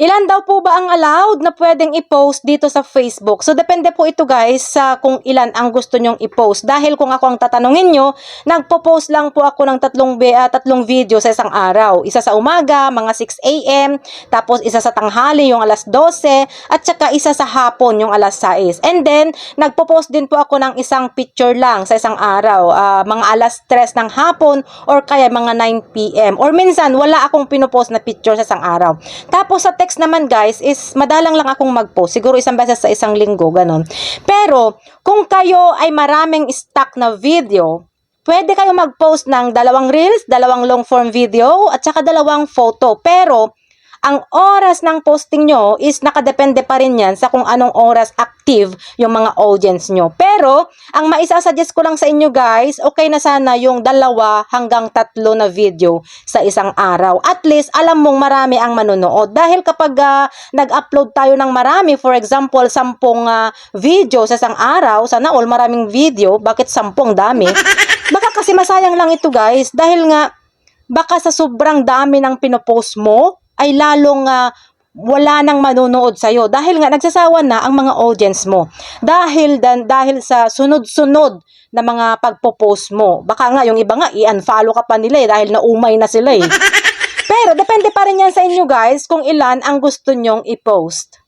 Ilan daw po ba ang allowed na pwedeng i-post dito sa Facebook? So, depende po ito guys sa kung ilan ang gusto nyong i-post. Dahil kung ako ang tatanungin nyo, nagpo-post lang po ako ng tatlong, ah, tatlong video sa isang araw. Isa sa umaga, mga 6 a.m. Tapos isa sa tanghali, yung alas 12. At saka isa sa hapon, yung alas 6. And then, nagpo-post din po ako ng isang picture lang sa isang araw. Ah, mga alas 3 ng hapon or kaya mga 9 p.m. Or minsan, wala akong pinopost na picture sa isang araw. Tapos sa text naman guys is madalang lang akong mag-post. Siguro isang beses sa isang linggo, ganon. Pero kung kayo ay maraming stock na video, pwede kayo mag-post ng dalawang reels, dalawang long form video, at saka dalawang photo. Pero ang oras ng posting nyo is nakadepende pa rin yan sa kung anong oras active yung mga audience nyo. Pero, ang maisasuggest ko lang sa inyo guys, okay na sana yung dalawa hanggang tatlo na video sa isang araw. At least, alam mong marami ang manonood. Dahil kapag ah, nag-upload tayo ng marami, for example, sampung ah, video sa isang araw, sana all maraming video, bakit sampung dami? Baka kasi masayang lang ito guys, dahil nga, baka sa sobrang dami ng pinopost mo, ay lalong ah, wala nang manonood sa'yo dahil nga nagsasawa na ang mga audience mo. Dahil, dan, dahil sa sunod-sunod na mga pagpo-post mo. Baka nga yung iba nga i-unfollow ka pa nila eh dahil naumay na sila eh. Pero depende pa rin yan sa inyo guys kung ilan ang gusto nyong i-post.